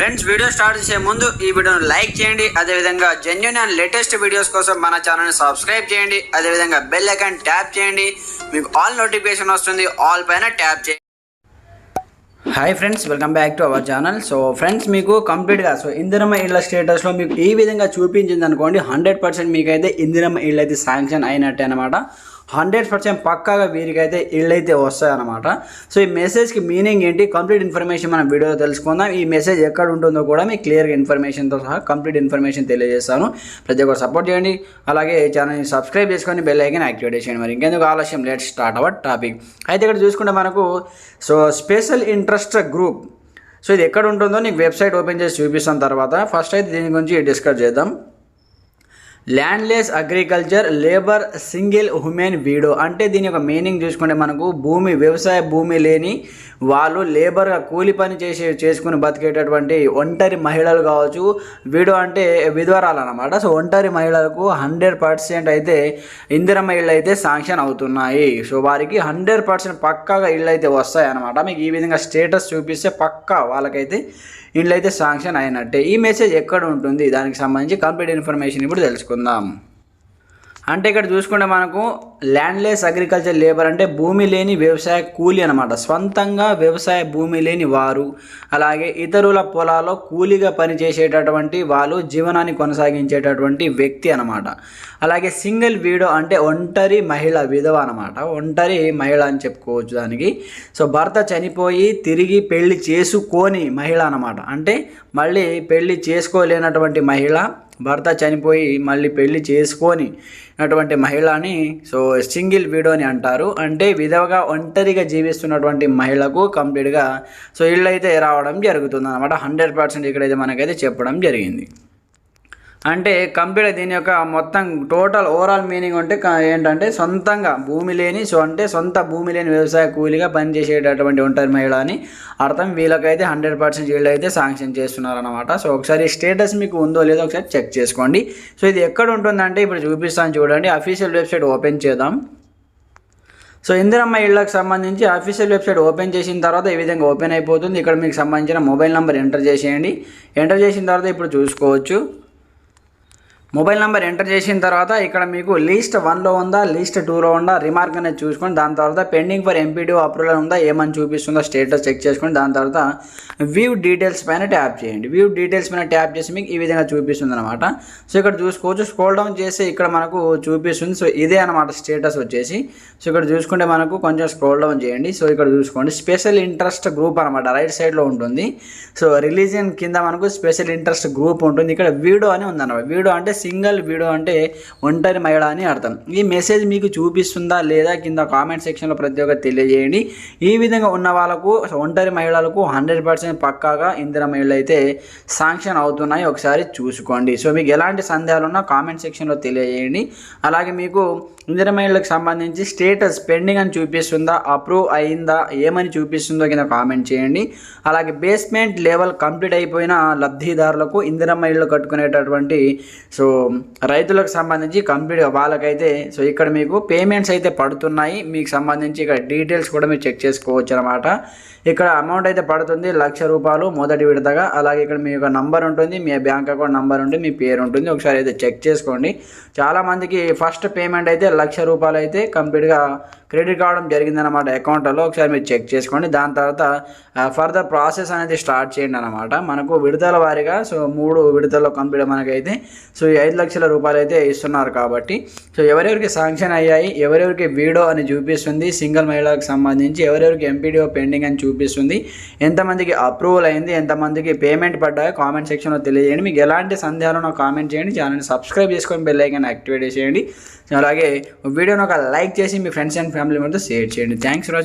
Friends video start చేసే ముందు ఈ వీడియోను లైక్ చేయండి. అదేవిధంగా జెన్యున్ అండ్ లేటెస్ట్ వీడియోస్ కోసం మన ఛానల్ని సబ్స్క్రైబ్ చేయండి. అదేవిధంగా బెల్ ఐకాన్ ట్యాప్ చేయండి. మీకు ఆల్ నోటిఫికేషన్ వస్తుంది. ఆల్ పైన ట్యాప్ చేయండి. Hi friends welcome back to our channel so friends మీకు కంప్లీట్గా సో ఇందిరమ్మ ఇళ్ళ స్టేటస్లో మీకు ఈ విధంగా చూపించింది అనుకోండి హండ్రెడ్ పర్సెంట్ మీకైతే ఇందిరమ్మ ఇళ్ళు అయితే శాంక్షన్ అయినట్టే అనమాట హండ్రెడ్ పర్సెంట్ పక్కాగా వీరికైతే ఇళ్ళైతే అయితే వస్తాయన్నమాట. సో ఈ మెసేజ్కి మీనింగ్ ఏంటి? కంప్లీట్ ఇన్ఫర్మేషన్ మనం వీడియోలో తెలుసుకుందాం. ఈ మెసేజ్ ఎక్కడ ఉంటుందో కూడా మీకు క్లియర్గా ఇన్ఫర్మేషన్తో సహా కంప్లీట్ ఇన్ఫర్మేషన్ తెలియజేస్తాను. ప్రతి ఒక్కరు సపోర్ట్ చేయండి. అలాగే ఛానల్ని సబ్స్క్రైబ్ చేసుకొని బెల్ ఐకన్ యాక్టివేట్ చేయండి. మరి ఇంకెందుకు ఆలస్యం? Let start our topic. అయితే ఇక్కడ చూసుకుంటే మనకు so special interest group. So ఇది ఎక్కడ ఉంటుందో నీకు వెబ్సైట్ ఓపెన్ చేసి చూపిస్తాను తర్వాత. ఫస్ట్ అయితే దీని గురించి డిస్కస్ చేద్దాం. Landless agriculture labour single women widow. అంటే దీని యొక్క మీనింగ్ చూసుకుంటే మనకు భూమి వ్యవసాయ భూమి లేని వాళ్ళు లేబర్గా కూలి పని చేసి చేసుకుని బతికేటటువంటి ఒంటరి మహిళలు కావచ్చు. వీడో అంటే విధవరాలు అనమాట సో ఒంటరి మహిళలకు హండ్రెడ్ పర్సెంట్ అయితే ఇందిరమ్మ ఇళ్ళు అయితే శాంక్షన్ అవుతున్నాయి. సో వారికి హండ్రెడ్ పర్సెంట్ పక్కాగా ఇళ్ళు అయితే వస్తాయి అనమాట మీకు ఈ విధంగా స్టేటస్ చూపిస్తే పక్కా వాళ్ళకైతే ఇంట్లో అయితే శాంక్షన్ అయినట్టే. ఈ మెసేజ్ ఎక్కడ ఉంటుంది? దానికి సంబంధించి కంప్లీట్ ఇన్ఫర్మేషన్ ఇప్పుడు తెలుసుకుందాం. అంటే ఇక్కడ చూసుకుంటే మనకు ల్యాండ్లెస్ అగ్రికల్చర్ లేబర్ అంటే భూమి లేని వ్యవసాయ కూలి అనమాట స్వంతంగా వ్యవసాయ భూమి లేని వారు అలాగే ఇతరుల పొలాల్లో కూలీగా పనిచేసేటటువంటి వాళ్ళు జీవనాన్ని కొనసాగించేటటువంటి వ్యక్తి అనమాట అలాగే సింగిల్ వీడో అంటే ఒంటరి మహిళ విధవ అనమాట ఒంటరి మహిళ అని చెప్పుకోవచ్చు దానికి. సో భర్త చనిపోయి తిరిగి పెళ్ళి చేసుకోని మహిళ అనమాట అంటే మళ్ళీ పెళ్ళి చేసుకోలేనటువంటి మహిళ భర్త చనిపోయి మళ్ళీ పెళ్ళి చేసుకొని అటువంటి మహిళని సో సింగిల్ విడోని అంటారు. అంటే విధవగా ఒంటరిగా జీవిస్తున్నటువంటి మహిళకు కంప్లీట్గా సో ఇళ్ళైతే అయితే రావడం జరుగుతుంది అనమాట హండ్రెడ్ పర్సెంట్ ఇక్కడైతే మనకైతే చెప్పడం జరిగింది. అంటే కంప్లీట్ దీని యొక్క మొత్తం టోటల్ ఓవరాల్ మీనింగ్ ఉంటే ఏంటంటే సొంతంగా భూమి లేని సో అంటే సొంత భూమి లేని వ్యవసాయ కూలిగా పనిచేసేటటువంటి ఒంటరి మహిళ అని అర్థం. వీళ్ళకైతే హండ్రెడ్ పర్సెంట్ వీళ్ళు అయితే శాంక్షన్ చేస్తున్నారనమాట సో ఒకసారి స్టేటస్ మీకు ఉందో లేదో ఒకసారి చెక్ చేసుకోండి. సో ఇది ఎక్కడ ఉంటుందంటే ఇప్పుడు చూపిస్తాను చూడండి. అఫీషియల్ వెబ్సైట్ ఓపెన్ చేద్దాం. సో ఇందిరమ్మ ఇళ్ళకు సంబంధించి అఫీషియల్ వెబ్సైట్ ఓపెన్ చేసిన తర్వాత ఈ విధంగా ఓపెన్ అయిపోతుంది. ఇక్కడ మీకు సంబంధించిన మొబైల్ నెంబర్ ఎంటర్ చేసేయండి. ఎంటర్ చేసిన తర్వాత ఇప్పుడు చూసుకోవచ్చు. మొబైల్ నెంబర్ ఎంటర్ చేసిన తర్వాత ఇక్కడ మీకు లిస్ట్ వన్లో ఉందా లిస్ట్ టూలో ఉందా రిమార్క్ అనేది చూసుకొని దాని తర్వాత పెండింగ్ ఫర్ ఎంపీడీ అప్రూవల్ ఉందా ఏమని చూపిస్తుందో స్టేటస్ చెక్ చేసుకొని దాని తర్వాత వ్యూ డీటెయిల్స్ పైన ట్యాప్ చేయండి. వ్యూ డీటెయిల్స్ పైన ట్యాప్ చేసి మీకు ఈ విధంగా చూపిస్తుంది అనమాట సో ఇక్కడ చూసుకోవచ్చు స్క్రోల్ డౌన్ చేసి ఇక్కడ మనకు చూపిస్తుంది. సో ఇదే అనమాట స్టేటస్ వచ్చేసి. సో ఇక్కడ చూసుకుంటే మనకు కొంచెం స్క్రోల్ డౌన్ చేయండి. సో ఇక్కడ చూసుకోండి స్పెషల్ ఇంట్రెస్ట్ గ్రూప్ అనమాట రైట్ సైడ్లో ఉంటుంది. సో రిలీజియన్ కింద మనకు స్పెషల్ ఇంట్రెస్ట్ గ్రూప్ ఉంటుంది. ఇక్కడ వీడో అని ఉందన్నమాట. వీడో అంటే సింగిల్ వీడియో అంటే ఒంటరి మహిళ అని అర్థం. ఈ మెసేజ్ మీకు చూపిస్తుందా లేదా కింద కామెంట్ సెక్షన్లో ప్రతి ఒక్కరు తెలియజేయండి. ఈ విధంగా ఉన్న వాళ్ళకు ఒంటరి మహిళలకు హండ్రెడ్ పర్సెంట్ పక్కాగా ఇందిర మహిళలు అయితే శాంక్షన్ అవుతున్నాయి. ఒకసారి చూసుకోండి. సో మీకు ఎలాంటి సందేహాలు ఉన్నా కామెంట్ సెక్షన్లో తెలియజేయండి. అలాగే మీకు ఇందిర మహిళలకు సంబంధించి స్టేటస్ పెండింగ్ అని చూపిస్తుందా అప్రూవ్ అయిందా ఏమని చూపిస్తుందో కింద కామెంట్ చేయండి. అలాగే బేస్మెంట్ లెవెల్ కంప్లీట్ అయిపోయిన లబ్ధిదారులకు ఇందిర మహిళలు కట్టుకునేటటువంటి సో రైతులకు సంబంధించి కంప్లీట్ వాళ్ళకైతే సో ఇక్కడ మీకు పేమెంట్స్ అయితే పడుతున్నాయి. మీకు సంబంధించి ఇక్కడ డీటెయిల్స్ కూడా మీరు చెక్ చేసుకోవచ్చు అనమాట ఇక్కడ అమౌంట్ అయితే పడుతుంది లక్ష రూపాయలు మొదటి విడతగా. అలాగే ఇక్కడ మీ యొక్క నంబర్ ఉంటుంది మీ బ్యాంక్ అకౌంట్ నంబర్ ఉంటుంది మీ పేరు ఉంటుంది. ఒకసారి అయితే చెక్ చేసుకోండి. చాలామందికి ఫస్ట్ పేమెంట్ అయితే లక్ష రూపాయలు అయితే కంప్లీట్గా క్రెడిట్ కావడం జరిగిందనమాట అకౌంట్లో ఒకసారి మీరు చెక్ చేసుకోండి. దాని తర్వాత ఫర్దర్ ప్రాసెస్ అనేది స్టార్ట్ చేయండి అనమాట మనకు విడతల వారీగా సో మూడు విడతల్లో కంప్లీట్ మనకైతే సో ఈ ఐదు లక్షల రూపాయలు అయితే ఇస్తున్నారు కాబట్టి. సో ఎవరెవరికి శాంక్షన్ అయ్యాయి ఎవరెవరికి వీడో అని చూపిస్తుంది సింగిల్ మహిళలకు సంబంధించి ఎవరెవరికి ఎంపీడీఓ పెండింగ్ అని చూపిస్తుంది ఎంతమందికి అప్రూవల్ అయింది ఎంతమందికి పేమెంట్ పడ్డాయో కామెంట్ సెక్షన్లో తెలియజేయండి. మీకు ఎలాంటి సందేహాలు నాకు కామెంట్ చేయండి. ఛానల్ని సబ్స్క్రైబ్ చేసుకొని బెల్ ఐకాన్ యాక్టివేట్ చేయండి అలాగే వీడియోని ఒక లైక్ చేసి మీ ఫ్రెండ్స్ అండ్ ఫ్యామిలీ మెంబర్తో షేర్ చేయండి. Thanks for